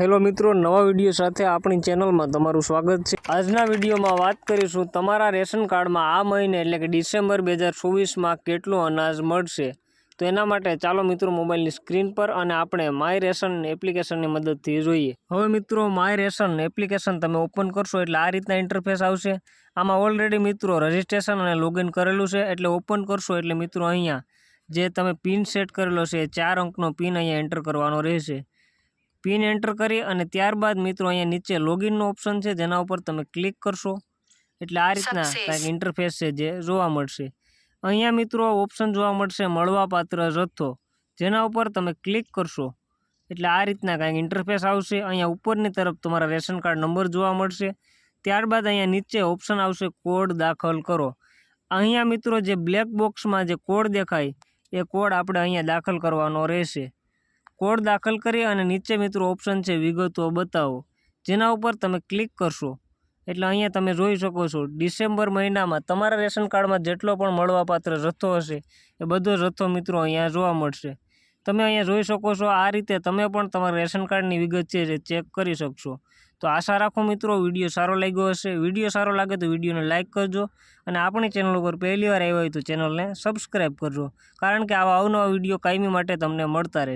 Hello મિત્રો, નવા video સાથે આપણી ચેનલમાં તમારું સ્વાગત છે. આજના વિડીયોમાં વાત કરીશું તમારા રેશન કાર્ડમાં આ મહિને, એટલે કે ડિસેમ્બર બે હજાર ચોવીસમાં કેટલું અનાજ મળશે? તો એના માટે ચાલો મિત્રો મોબાઈલની સ્ક્રીન પર અને આપણે માય રેશન એપ્લિકેશનની મદદથી જોઈએ. હવે મિત્રો, માય રેશન એપ્લિકેશન તમે ઓપન કરશો એટલે આ રીતના ઇન્ટરફેસ આવશે. આમાં ઓલરેડી મિત્રો રજિસ્ટ્રેશન અને લોગિન કરેલું છે, એટલે ઓપન કરશો એટલે મિત્રો અહીંયા જે તમે પિન સેટ કરેલો છે, એ ચાર અંકનો પિન અહીંયા એન્ટર કરવાનો રહેશે. પિન એન્ટર કરી અને ત્યારબાદ મિત્રો અહીંયા નીચે લોગિનનો ઓપ્શન છે જેના ઉપર તમે ક્લિક કરશો. એટલે આ રીતના. કાંઈક ઇન્ટરફેસ છે જે જોવા મળશે. અહીંયા મિત્રો ઓપ્શન જોવા મળશે મળવાપાત્ર જથ્થો જેના ઉપર તમે ક્લિક કરશો. એટલે આ રીતના કાંઈક ઇન્ટરફેસ આવશે. અહીંયા ઉપરની તરફ તમારા રેશન કાર્ડ નંબર જોવા મળશે. ત્યારબાદ અહીંયા નીચે ઓપ્શન આવશે કોડ દાખલ કરો. અહીંયા મિત્રો જે બ્લેક બોક્સમાં જે કોડ દેખાય એ કોડ આપણે અહીંયા દાખલ કરવાનો રહેશે. કોડ દાખલ કરી અને નીચે મિત્રો ઓપ્શન છે વિગતો બતાવો. જેના ઉપર તમે ક્લિક કરશો. એટલે અહીંયા તમે જોઈ શકો છો, ડિસેમ્બર મહિનામાં તમારા રેશન કાર્ડમાં જેટલો પણ મળવાપાત્ર જથ્થો હશે, એ બધો જથ્થો મિત્રો અહીંયા જોવા મળશે. તમે અહીંયા જોઈ શકો છો, આ રીતે તમે પણ તમારા રેશન કાર્ડની વિગત છે જે ચેક કરી શકશો. તો આશા રાખો મિત્રો, વીડિયો સારો લાગ્યો હશે. વીડિયો સારો લાગે તો વિડીયોને લાઇક કરજો અને આપણી ચેનલ ઉપર પહેલી વાર આવ્યા હોય તો ચેનલને સબસ્ક્રાઈબ કરજો. કારણ કે આવા અવનવા વીડિયો કાયમી માટે તમને મળતા રહે